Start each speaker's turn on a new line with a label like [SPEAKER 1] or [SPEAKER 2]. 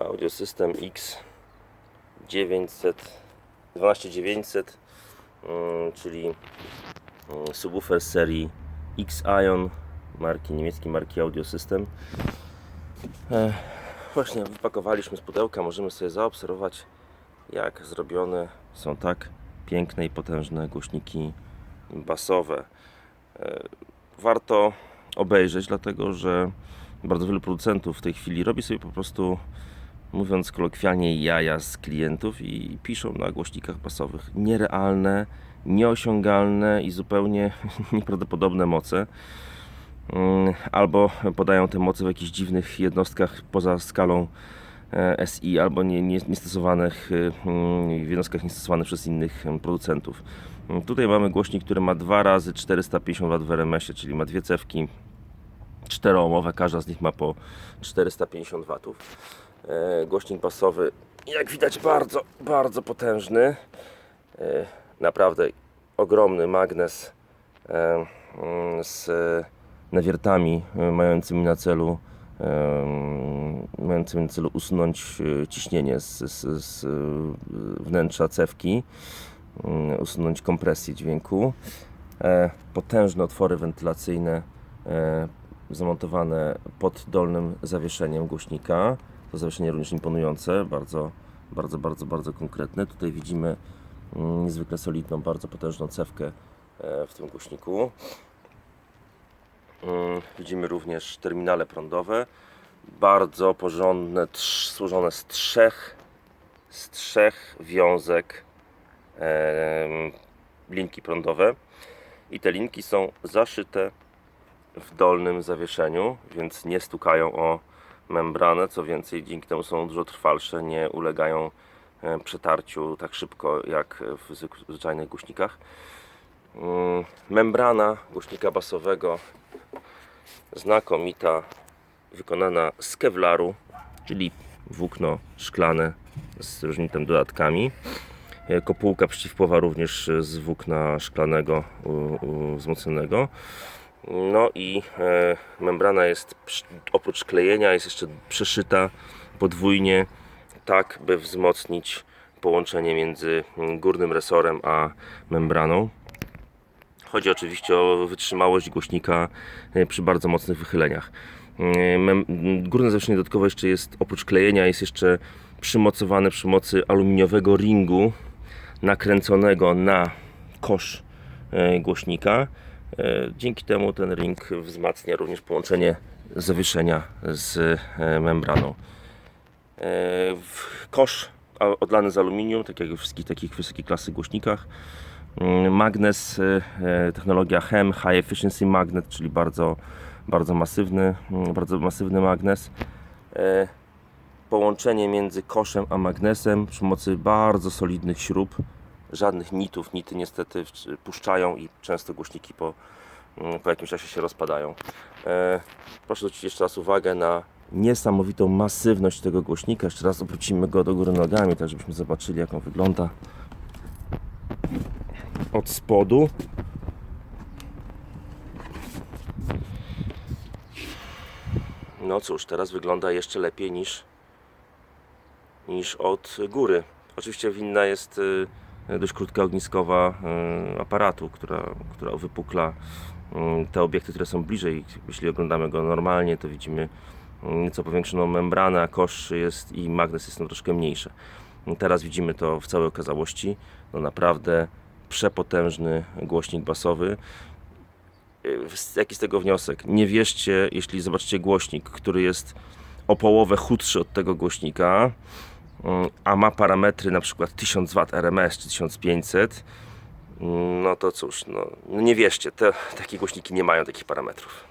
[SPEAKER 1] Audio System X 900 12900 mm, czyli mm, subwoofer serii X-Ion marki niemieckiej marki Audio System e, właśnie wypakowaliśmy z pudełka możemy sobie zaobserwować jak zrobione są tak piękne i potężne głośniki basowe. E, warto obejrzeć dlatego że bardzo wielu producentów w tej chwili robi sobie po prostu mówiąc kolokwialnie, jaja z klientów i piszą na głośnikach basowych nierealne, nieosiągalne i zupełnie nieprawdopodobne moce. Mm, Albo podają te moce w jakichś dziwnych jednostkach poza skalą e, SI, albo nie, nie, e, mm, w jednostkach niestosowanych przez innych producentów. Mm, Tutaj mamy głośnik, który ma 2 razy 450 W w RMS-ie, czyli ma dwie cewki czteroomowe, każda z nich ma po 450 W. E, Głośnik basowy, jak widać, bardzo, bardzo potężny. E, Naprawdę ogromny magnes e, mm, z nawiertami mającymi na celu e, mającymi na celu usunąć ciśnienie z, z, z wnętrza cewki, mm, usunąć kompresję dźwięku. Potężne otwory wentylacyjne zamontowane pod dolnym zawieszeniem głośnika. To zawieszenie również imponujące, bardzo, bardzo, bardzo, bardzo konkretne. Tutaj widzimy mm, niezwykle solidną, bardzo potężną cewkę e, w tym głośniku. Mm, Widzimy również terminale prądowe, bardzo porządne, trz, złożone z trzech, z trzech wiązek linki prądowe i te linki są zaszyte w dolnym zawieszeniu, więc nie stukają o membranę. Co więcej, dzięki temu są dużo trwalsze, nie ulegają e, przetarciu tak szybko jak w zwyczajnych głośnikach. Mm, Membrana głośnika basowego znakomita, wykonana z kevlaru, czyli włókno szklane z różnymi dodatkami. E, Kopułka przeciwpłowa również z włókna szklanego wzmocnionego. No i e, membrana jest oprócz klejenia jest jeszcze przeszyta podwójnie, tak by wzmocnić połączenie między górnym resorem a membraną. Chodzi oczywiście o wytrzymałość głośnika e, przy bardzo mocnych wychyleniach. E, Górne zawieszenie dodatkowo jeszcze jest, oprócz klejenia, jest jeszcze przymocowane przy mocy aluminiowego ringu nakręconego na kosz głośnika. E, Dzięki temu ten ring wzmacnia również połączenie zawieszenia z e, membraną. E, Kosz odlany z aluminium, tak jak we wszystkich takich wysokiej klasy głośnikach. Mm, Magnes, technologia HEM, High Efficiency Magnet, czyli bardzo, bardzo masywny, mm, bardzo masywny magnes. Połączenie między koszem a magnesem przy pomocy bardzo solidnych śrub, żadnych nitów. Nity niestety puszczają i często głośniki po, mm, po jakimś czasie się rozpadają. E, Proszę zwrócić jeszcze raz uwagę na niesamowitą masywność tego głośnika. Jeszcze raz obrócimy go do góry nogami, tak żebyśmy zobaczyli jak on wygląda od spodu. No cóż, teraz wygląda jeszcze lepiej niż, niż od góry. Oczywiście winna jest y, dość krótka ogniskowa y, aparatu, która, która uwypukla y, te obiekty, które są bliżej. Jeśli oglądamy go normalnie, to widzimy y, nieco powiększoną membranę, a kosz jest i magnes jest troszkę mniejszy. Teraz widzimy to w całej okazałości. No naprawdę przepotężny głośnik basowy. Y, Jaki z tego wniosek? Nie wierzcie, jeśli zobaczycie głośnik, który jest o połowę chudszy od tego głośnika, mm, a ma parametry na przykład 1000 W RMS czy 1500, mm, no to cóż, no, no nie wierzcie, te, takie głośniki nie mają takich parametrów.